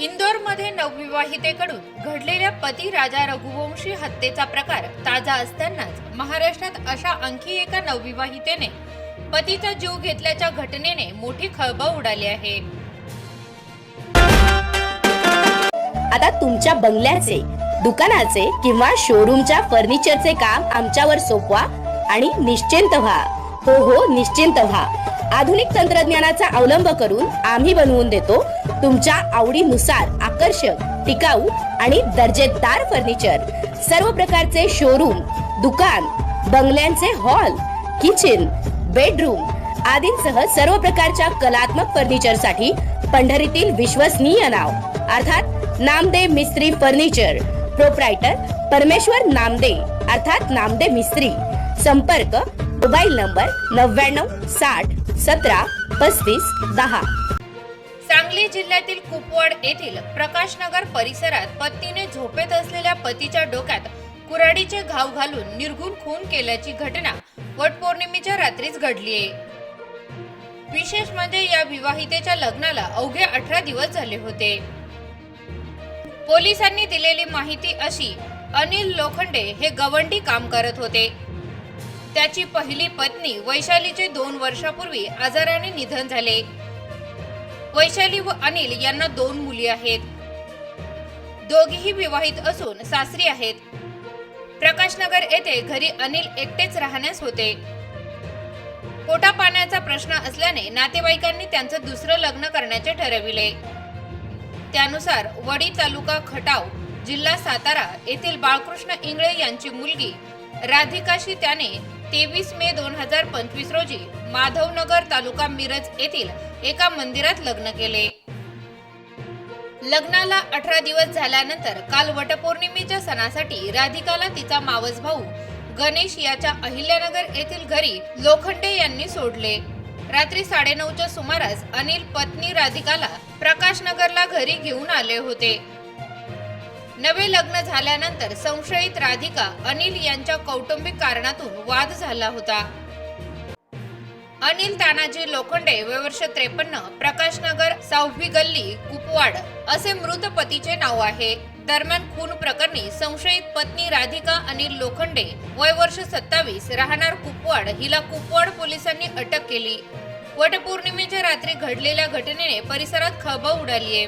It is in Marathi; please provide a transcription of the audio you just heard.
इंदोरमध्ये नवविवाहितेकडून घडलेल्या पती राजा रघुवंशी हत्येचा प्रकार ताजा असतानाच महाराष्ट्रात अशा आणखी एका नवविवाहितेने पतीचा जीव घेतल्याच्या घटनेने मोठी खळबळ उडाली आहे. आता तुमच्या बंगल्याचे दुकानाचे किंवा शोरूमच्या फर्निचरचे काम आमच्यावर सोपवा आणि निश्चिंत व्हा. हो हो निश्चिंत व्हा. आधुनिक तंत्रज्ञानाचा अवलंब करून आम्ही बनवून देतो तुमच्या आवडीनुसार आकर्षक टिकाऊ आणि दर्जेदार फर्निचर. सर्व प्रकारचे शोरूम दुकान बंगल्यांचे हॉल किचन बेडरूम आदींसह सर्व प्रकारच्या कलात्मक फर्निचरसाठी पंढरीतील विश्वसनीय नाव. अर्थात नामदे मिस्त्री फर्निचर. प्रोप्रायटर परमेश्वर नामदे अर्थात नामदे मिस्त्री. संपर्क मोबाईल नंबर नव्याण्णव साठ सतरा पस्तीस दहा. सांगली जिल्ह्यातील कुपवाड येथील प्रकाशनगर परिसरात पत्नीने झोपेत असलेल्या पतीच्या डोक्यात कुऱ्हाडीचे घाव घालून निर्घुण खून केल्याची घटना वटपौर्णिमेच्या रात्रीच घडली आहे. विशेष म्हणजे या विवाहितेच्या लग्नाला अवघे अठरा दिवस झाले होते. पोलिसांनी दिलेली माहिती अशी अनिल लोखंडे हे गवंडी काम करत होते. त्याची पहिली पत्नी वैशालीचे दोन वर्षापूर्वी आजाराने निधन झाले. वैशाली व अनिल यांना दोन मुली आहेत. दोघीही विवाहित असून सासरी आहेत. प्रकाशनगर येथे घरी अनिल एकटेच राहण्यास होते. पोटा पाण्याचा प्रश्न असल्याने नातेवाईकांनी त्यांचं दुसरं लग्न करण्याचे ठरविले. त्यानुसार वडी तालुका खटाव जिल्हा सातारा येथील बाळकृष्ण इंगळे यांची मुलगी राधिकाशी त्याने तेवीस मे दोन हजार पंचवीस रोजी माधवनगर तालुका मिरज येथील एका मंदिरात लग्न केले. लग्नाला अठरा दिवस झाल्यानंतर काल वटपौर्णिमेच्या सणासाठी राधिकाला तिचा मावस भाऊ गणेश याच्या अहिल्यानगर येथील घरी लोखंडे यांनी सोडले. रात्री साडेनऊच्या सुमारास अनिल पत्नी राधिकाला प्रकाशनगरला घरी घेऊन आले होते. नवे लग्न झाल्यानंतर संशयित राधिका अनिल यांच्या कौटुंबिक कारणातून वाद झाला होता. अनिल तानाजी लोखंडे वय वर्ष त्रेपन्न प्रकाशनगर सहावी गल्ली कुपवाड असे मृत पतीचे नाव आहे. दरम्यान खून प्रकरणी संशयित पत्नी राधिका अनिल लोखंडे वय वर्ष सत्तावीस राहणार कुपवाड हिला कुपवाड पोलिसांनी अटक केली. वटपौर्णिमेच्या रात्री घडलेल्या घटनेने परिसरात खळबळ उडाली आहे